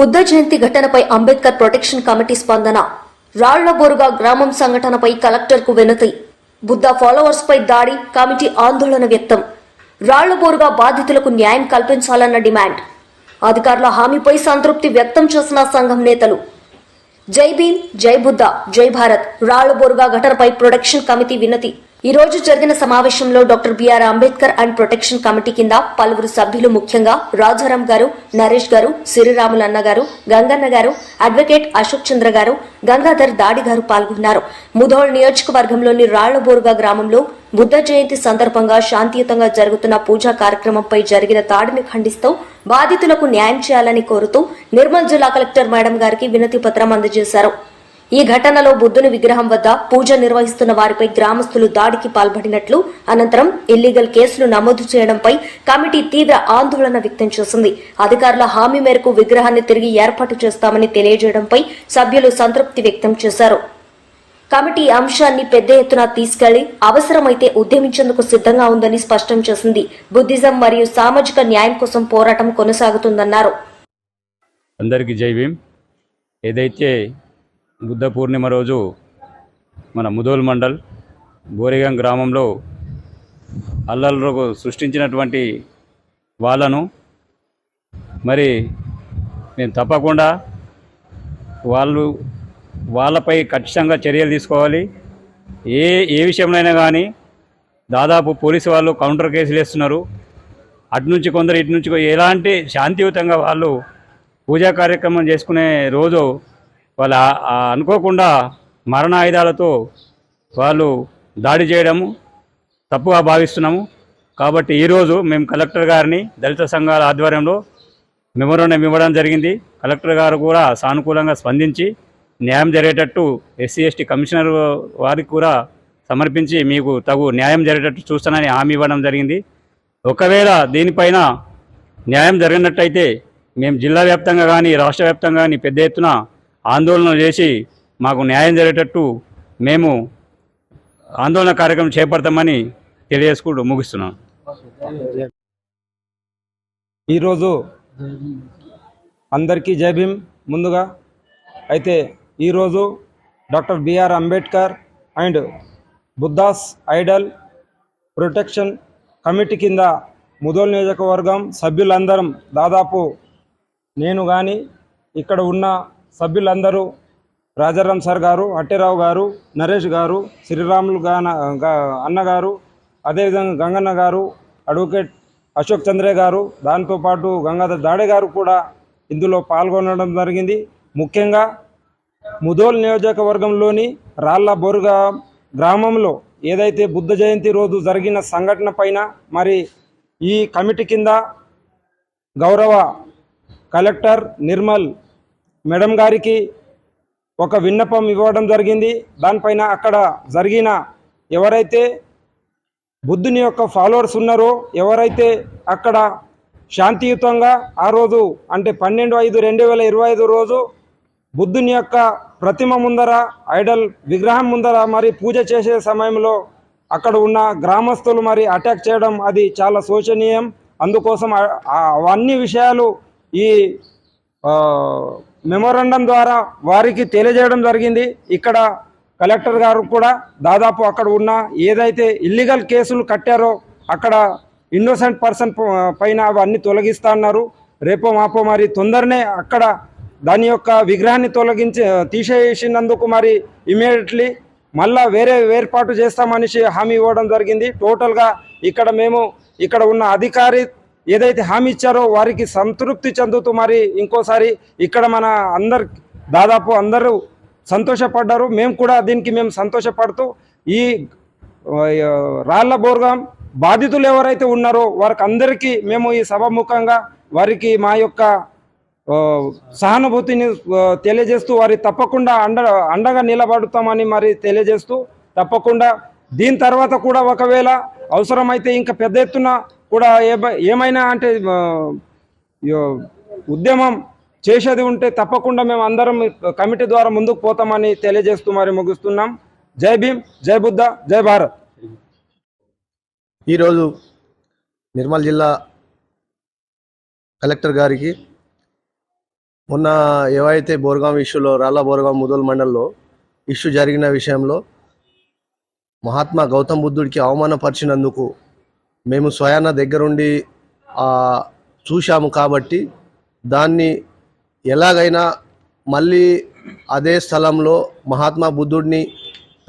బుద్ధ జయంతి ఘటనపై Ambedkar protection committee స్పందన. రాళ్ళబోరుగా గ్రామం సంఘటనపై కలెక్టర్కు వినతి. బుద్ధ ఫాలోవర్స్ పై దాడి కమిటీ ఆందోళన వ్యక్తం. రాళ్ళబోరుగా బాధితులకు న్యాయం కల్పించాలన్న డిమాండ్. అధికారుల హామీపై సంతృప్తి వ్యక్తం చేసిన సంఘం నేతలు. జై భీమ్ జై బుద్ధ జై భారత్ రాళ్ళబోరుగా ఘటనపై ప్రొటెక్షన్ కమిటీ వినతి. ఈ రోజు జరిగిన సమావేశంలో doctor B R Ambedkar and protection committee కింద పలువురు సభ్యులు ముఖ్యంగా రాజారాం గారు నరేష్ గారు సిరిరాములన్న గారు గంగన్న గారు అడ్వకేట్ అశోక్ చంద్ర గారు గంగాధర్ దాడి గారు పాల్గొన్నారు. ముధోల్ నియోజకవర్గంలోని రాళ్ళబోరుగా గ్రామంలో బుద్ధ జయంతి సందర్భంగా శాంతియుతంగా జరుగుతున్న పూజా కార్యక్రమంపై జరిగిన దాడిని ఖండిస్తూ బాధితులకు న్యాయం చేయాలని కోరుతూ నిర్మల్ జిల్లా కలెక్టర్ మేడం గారికి వినతి పత్రం అందజేశారు. ఈ ఘటనలో బుద్ధుని విగ్రహం వద్ద పూజ నిర్వహిస్తున్న వారిపై గ్రామస్తులు దాడికి పాల్పడినట్లు అనంతరం ఇల్లీగల్ కేసులు నమోదు చేయడంపై కమిటీ తీవ్ర ఆందోళన వ్యక్తం చేసింది. అధికారుల హామీ మేరకు విగ్రహాన్ని తిరిగి ఏర్పాటు చేస్తామని తెలియజేయడంపై సభ్యులు సంతృప్తి వ్యక్తం చేశారు. కమిటీ అంశాన్ని పెద్ద ఎత్తున తీసుకెళ్ళి అవసరమైతే ఉద్యమించేందుకు సిద్ధంగా ఉందని స్పష్టం చేసింది. బుద్ధిజం మరియు సామాజిక న్యాయం కోసం పోరాటం కొనసాగుతుందన్నారు. అందరికీ జై భీం ఏదైతే బుద్ధ పూర్ణిమ రోజు మన ముదోల్ మండల్ బోరిగం గ్రామంలో అల్లర్లకు సృష్టించినటువంటి వాళ్ళను మరి నేను తప్పకుండా వాళ్ళు వాళ్ళపై ఖచ్చితంగా చర్యలు తీసుకోవాలి. ఏ ఏ విషయంలోనైనా కానీ దాదాపు పోలీసు వాళ్ళు కౌంటర్ కేసులు వేస్తున్నారు. అటు నుంచి కొందరు ఇటు నుంచి ఎలాంటి శాంతియుతంగా వాళ్ళు పూజా కార్యక్రమం చేసుకునే రోజు వాళ్ళు అనుకోకుండా మరణ ఆయుధాలతో వాళ్ళు దాడి చేయడము తప్పుగా భావిస్తున్నాము. కాబట్టి ఈరోజు మేము కలెక్టర్ గారిని దళిత సంఘాల ఆధ్వర్యంలో మెమోరాండం ఇవ్వడం జరిగింది. కలెక్టర్ గారు కూడా సానుకూలంగా స్పందించి న్యాయం జరిగేటట్టు ఎస్సీ ఎస్టీ కమిషనర్ వారికి కూడా సమర్పించి మీకు తగు న్యాయం జరిగేటట్టు చూస్తానని హామీ ఇవ్వడం జరిగింది. ఒకవేళ దీనిపైన న్యాయం జరిగినట్టయితే మేము జిల్లా వ్యాప్తంగా కానీ రాష్ట్ర వ్యాప్తంగా కానీ పెద్ద ఎత్తున ఆందోళన చేసి మాకు న్యాయం జరిగేటట్టు మేము ఆందోళన కార్యక్రమం చేపడతామని తెలియజేసుకుంటూ ముగిస్తున్నాం. ఈరోజు అందరికీ జై భీమ్. ముందుగా అయితే ఈరోజు doctor B R Ambedkar and Buddha's idol protection committee కింద ముదోల్ నియోజకవర్గం సభ్యులందరం దాదాపు నేను కానీ ఇక్కడ ఉన్న సభ్యులందరూ రాజారాం సార్ గారు అట్టెరావు గారు నరేష్ గారు శ్రీరాములు గాన గా- అన్నగారు అదేవిధంగా గంగన్న గారు అడ్వకేట్ అశోక్ చంద్రే గారు దాంతోపాటు గంగాధర్ దాడే గారు కూడా ఇందులో పాల్గొనడం జరిగింది. ముఖ్యంగా ముదోల్ నియోజకవర్గంలోని రాళ్ళ బోరుగా గ్రామంలో ఏదైతే బుద్ధ జయంతి రోజు జరిగిన సంఘటన పైన మరి ఈ కమిటీ కింద గౌరవ కలెక్టర్ నిర్మల్ మేడం గారికి ఒక విన్నపం ఇవ్వడం జరిగింది. దానిపైన అక్కడ జరిగిన ఎవరైతే బుద్ధుని యొక్క ఫాలోవర్స్ ఉన్నారో ఎవరైతే అక్కడ శాంతియుతంగా ఆ రోజు అంటే పన్నెండు ఐదు రెండు వేల ఇరవై ఐదు రోజు బుద్ధుని యొక్క ప్రతిమ ముందర ఐడల్ విగ్రహం ముందర మరి పూజ చేసే సమయంలో అక్కడ ఉన్న గ్రామస్తులు మరి అటాక్ చేయడం అది చాలా శోచనీయం. అందుకోసం అవన్నీ విషయాలు ఈ మెమోరాండం ద్వారా వారికి తెలియజేయడం జరిగింది. ఇక్కడ కలెక్టర్ గారు కూడా దాదాపు అక్కడ ఉన్న ఏదైతే ఇల్లీగల్ కేసులు కట్టారో అక్కడ ఇన్నోసెంట్ పర్సన్ పైన అవన్నీ తొలగిస్తా అన్నారు. రేపో మాపో మరి తొందరనే అక్కడ దాని యొక్క విగ్రహాన్ని తొలగించి తీసేసినందుకు మరి ఇమీడియట్లీ మళ్ళా వేరే వేర్పాటు చేస్తామనేసి హామీ ఇవ్వడం జరిగింది. టోటల్గా ఇక్కడ మేము ఇక్కడ ఉన్న అధికారి ఏదైతే హామీ ఇచ్చారో వారికి సంతృప్తి చెందుతూ మరి ఇంకోసారి ఇక్కడ మన అందరు దాదాపు అందరూ సంతోషపడ్డారు. మేము కూడా దీనికి మేము సంతోషపడుతూ ఈ రాళ్ళ బోర్గం బాధితులు ఎవరైతే ఉన్నారో వారికి అందరికీ మేము ఈ సభముఖంగా వారికి మా యొక్క సహానుభూతిని తెలియజేస్తూ వారి తప్పకుండా అండ అండగా నిలబడుతామని మరి తెలియజేస్తూ తప్పకుండా దీని తర్వాత కూడా ఒకవేళ అవసరమైతే ఇంకా పెద్ద ఎత్తున కూడా ఏమైనా అంటే ఉద్యమం చేసేది ఉంటే తప్పకుండా మేము అందరం కమిటీ ద్వారా ముందుకు పోతామని తెలియజేస్తూ మరి ముగిస్తున్నాం. జై భీమ్ జై బుద్ధ జై భారత్. ఈరోజు నిర్మల్ జిల్లా కలెక్టర్ గారికి మొన్న ఏవైతే బోర్గాం ఇష్యూలో రాళ్ళ బోర్గాం ముదోల్ మండల్లో ఇష్యూ జరిగిన విషయంలో మహాత్మా గౌతమ్ బుద్ధుడికి అవమానపరిచినందుకు మేము స్వయాన దగ్గరుండి చూశాము కాబట్టి దాన్ని ఎలాగైనా మళ్ళీ అదే స్థలంలో మహాత్మా బుద్ధుడిని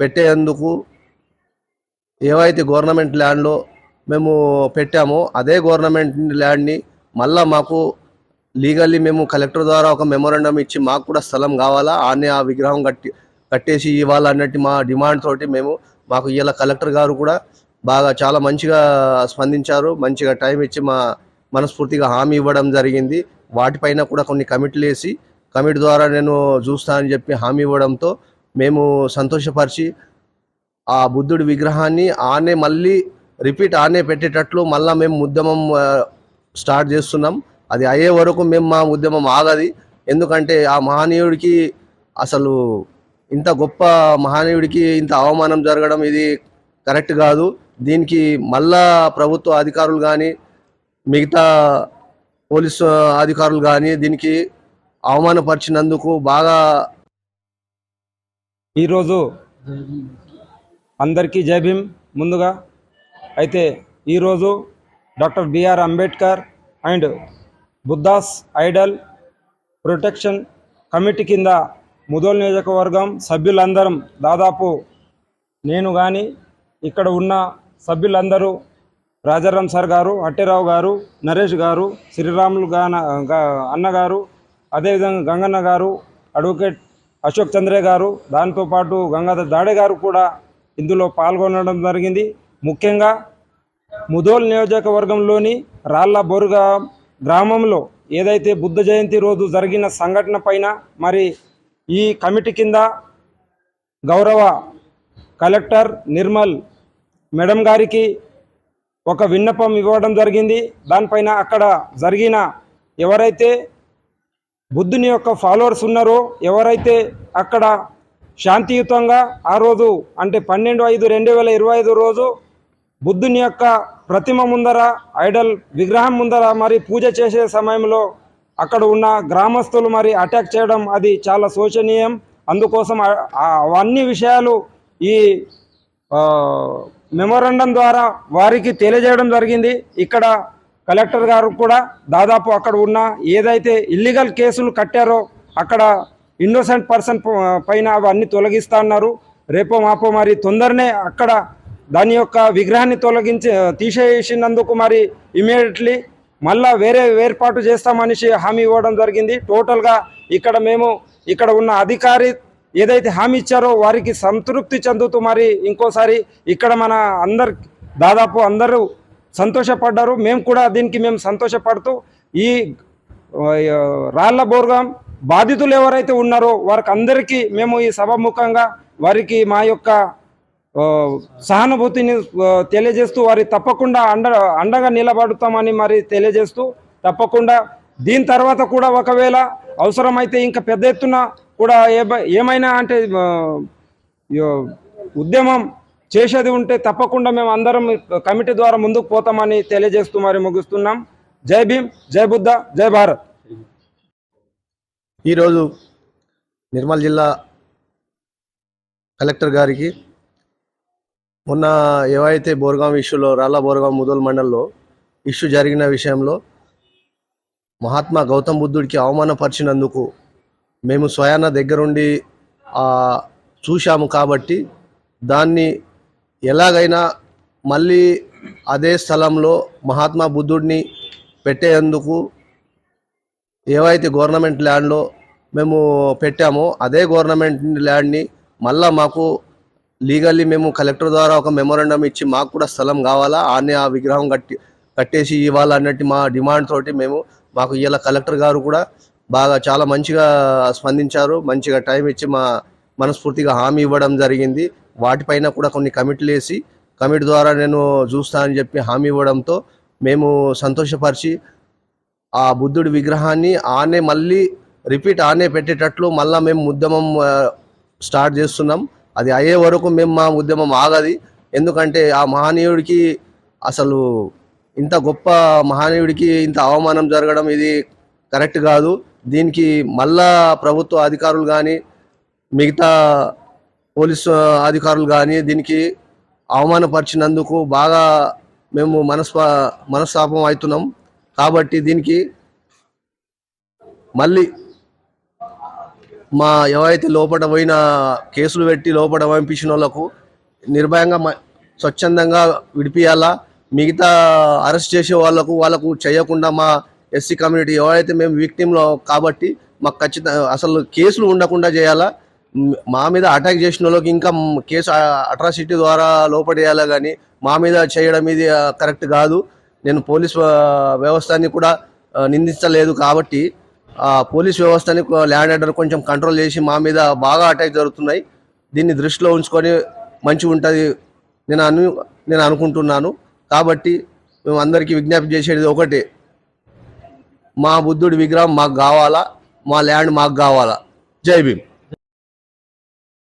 పెట్టేందుకు ఏవైతే గవర్నమెంట్ ల్యాండ్లో మేము పెట్టామో అదే గవర్నమెంట్ ల్యాండ్ని మళ్ళా మాకు లీగల్లీ మేము కలెక్టర్ ద్వారా ఒక మెమోరాండం ఇచ్చి మాకు కూడా స్థలం కావాలా? ఆనే ఆ విగ్రహం కట్టి కట్టేసి ఇవ్వాలన్నట్టు మా డిమాండ్ తోటి మేము మాకు ఇలా కలెక్టర్ గారు కూడా బాగా చాలా మంచిగా స్పందించారు. మంచిగా టైం ఇచ్చి మా మనస్ఫూర్తిగా హామీ ఇవ్వడం జరిగింది. వాటిపైన కూడా కొన్ని కమిటీలు వేసి కమిటీ ద్వారా నేను చూస్తానని చెప్పి హామీ ఇవ్వడంతో మేము సంతోషపరిచి ఆ బుద్ధుడి విగ్రహాన్ని ఆనే మళ్ళీ రిపీట్ ఆనే పెట్టేటట్లు మళ్ళీ మేము ఉద్యమం స్టార్ట్ చేస్తున్నాం. అది అయ్యే వరకు మేము మా ఉద్యమం ఆగది. ఎందుకంటే ఆ మహనీయుడికి అసలు ఇంత గొప్ప మహనీయుడికి ఇంత అవమానం జరగడం ఇది కరెక్ట్ కాదు. దీనికి మళ్ళా ప్రభుత్వ అధికారులు కానీ మిగతా పోలీసు అధికారులు కానీ దీనికి అవమానపరిచినందుకు బాగా ఈరోజు అందరికీ జై భీమ్ ముందుగా. అయితే ఈరోజు doctor B R Ambedkar and Buddha's idol protection committee కింద ముదోల్ నియోజకవర్గం సభ్యులందరం దాదాపు నేను కానీ ఇక్కడ ఉన్న సభ్యులందరూ రాజారాం సార్ గారు అట్టేరావు గారు నరేష్ గారు శ్రీరాములు గాన అన్నగారు అదేవిధంగా గంగన్న గారు అడ్వకేట్ అశోక్ చంద్రే గారు దాంతోపాటు గంగాధర్ దాడే గారు కూడా ఇందులో పాల్గొనడం జరిగింది. ముఖ్యంగా ముదోల్ నియోజకవర్గంలోని రాళ్ళ బొరుగా గ్రామంలో ఏదైతే బుద్ధ జయంతి రోజు జరిగిన సంఘటన పైన మరి ఈ కమిటీ కింద గౌరవ కలెక్టర్ నిర్మల్ మేడం గారికి ఒక విన్నపం ఇవ్వడం జరిగింది. దానిపైన అక్కడ జరిగిన ఎవరైతే బుద్ధుని యొక్క ఫాలోవర్స్ ఉన్నారో ఎవరైతే అక్కడ శాంతియుతంగా ఆ రోజు అంటే పన్నెండు ఐదు రెండు వేల ఇరవై ఐదు రోజు బుద్ధుని యొక్క ప్రతిమ ముందర ఐడల్ విగ్రహం ముందర మరి పూజ చేసే సమయంలో అక్కడ ఉన్న గ్రామస్తులు మరి అటాక్ చేయడం అది చాలా శోచనీయం. అందుకోసం అవన్నీ విషయాలు ఈ మెమోరండం ద్వారా వారికి తెలియజేయడం జరిగింది. ఇక్కడ కలెక్టర్ గారు కూడా దాదాపు అక్కడ ఉన్న ఏదైతే ఇల్లీగల్ కేసులు కట్టారో అక్కడ ఇన్నోసెంట్ పర్సన్ పైన అవన్నీ తొలగిస్తా అన్నారు. రేపో మాపో మరి తొందరనే అక్కడ దాని యొక్క విగ్రహాన్ని తొలగించి తీసేసినందుకు మరి ఇమీడియట్లీ మళ్ళా వేరే వేర్పాటు చేస్తామనేసి హామీ ఇవ్వడం జరిగింది. టోటల్గా ఇక్కడ మేము ఇక్కడ ఉన్న అధికారి ఏదైతే హామీ ఇచ్చారో వారికి సంతృప్తి చెందుతూ మరి ఇంకోసారి ఇక్కడ మన అందరు దాదాపు అందరూ సంతోషపడ్డారు. మేము కూడా దీనికి మేము సంతోషపడుతూ ఈ రాళ్ళ బోర్గం బాధితులు ఎవరైతే ఉన్నారో వారికి అందరికీ మేము ఈ సభాముఖంగా వారికి మా యొక్క సహానుభూతిని తెలియజేస్తూ వారి తప్పకుండా అండ అండగా నిలబడుతామని మరి తెలియజేస్తూ తప్పకుండా దీని తర్వాత కూడా ఒకవేళ అవసరమైతే ఇంకా పెద్ద ఎత్తున కూడా ఏ- ఏమైనా అంటే ఉద్యమం చేసేది ఉంటే తప్పకుండా మేము అందరం కమిటీ ద్వారా ముందుకు పోతామని తెలియజేస్తూ మరి ముగిస్తున్నాం. జై భీమ్ జై బుద్ధ జై భారత్. ఈరోజు నిర్మల్ జిల్లా కలెక్టర్ గారికి మొన్న ఏవైతే బోర్గాం ఇష్యూలో రాళ్ళ బోర్గాం ముదోల్ మండల్లో ఇష్యూ జరిగిన విషయంలో మహాత్మా గౌతమ్ బుద్ధుడికి అవమానపరిచినందుకు మేము స్వయాన దగ్గరుండి చూశాము కాబట్టి దాన్ని ఎలాగైనా మళ్ళీ అదే స్థలంలో మహాత్మా బుద్ధుడిని పెట్టేందుకు ఏవైతే గవర్నమెంట్ ల్యాండ్లో మేము పెట్టామో అదే గవర్నమెంట్ ల్యాండ్ని మళ్ళా మాకు లీగల్లీ మేము కలెక్టర్ ద్వారా ఒక మెమోరండం ఇచ్చి మాకు కూడా స్థలం కావాలా? ఆనే ఆ విగ్రహం కట్టి కట్టేసి ఇవ్వాలన్నట్టు మా డిమాండ్ తోటి మేము మాకు ఇలా కలెక్టర్ గారు కూడా బాగా చాలా మంచిగా స్పందించారు మంచిగా టైం ఇచ్చి మా మనస్ఫూర్తిగా హామీ ఇవ్వడం జరిగింది. వాటిపైన కూడా కొన్ని కమిటీలు వేసి కమిటీ ద్వారా నేను చూస్తా అని చెప్పి హామీ ఇవ్వడంతో మేము సంతోషపరిచి ఆ బుద్ధుడి విగ్రహాన్ని ఆనే మళ్ళీ రిపీట్ ఆనే పెట్టేటట్లు మళ్ళీ మేము ఉద్యమం స్టార్ట్ చేస్తున్నాం. అది అయ్యే వరకు మేము మా ఉద్యమం ఆగది. ఎందుకంటే ఆ మహనీయుడికి అసలు ఇంత గొప్ప మహానీయుడికి ఇంత అవమానం జరగడం ఇది కరెక్ట్ కాదు. దీనికి మళ్ళా ప్రభుత్వ అధికారులు కానీ మిగతా పోలీసు అధికారులు కానీ దీనికి అవమానపరిచినందుకు బాగా మేము మనస్పా మనస్తాపం అవుతున్నాం. కాబట్టి దీనికి మళ్ళీ మా ఎవరైతే లోపల పోయిన కేసులు పెట్టి లోపల పంపించిన వాళ్ళకు నిర్భయంగా స్వచ్ఛందంగా విడిపియాలా? మిగతా అరెస్ట్ చేసే వాళ్ళకు వాళ్ళకు చేయకుండా మా ఎస్సీ కమ్యూనిటీ ఎవరైతే మేము విక్టిమ్లో కాబట్టి మాకు ఖచ్చితంగా అసలు కేసులు ఉండకుండా చేయాలా? మా మీద అటాక్ చేసిన వాళ్ళకి ఇంకా కేసు అట్రాసిటీ ద్వారా లోపడేయాలా కానీ మా మీద చేయడం ఇది కరెక్ట్ కాదు. నేను పోలీస్ వ్యవస్థని కూడా నిందించలేదు కాబట్టి ఆ పోలీస్ వ్యవస్థని ల్యాండ్ ఆర్డర్ కొంచెం కంట్రోల్ చేసి మా మీద బాగా అటాక్ జరుగుతున్నాయి. దీన్ని దృష్టిలో ఉంచుకొని మంచిగా ఉంటుంది నేను అను నేను అనుకుంటున్నాను. కాబట్టి మేము అందరికీ విజ్ఞప్తి చేసేది ఒకటే. మా బుద్ధుడి విగ్రహం మాకు కావాలా? మా ల్యాండ్ మాకు కావాలా? జై భీమ్.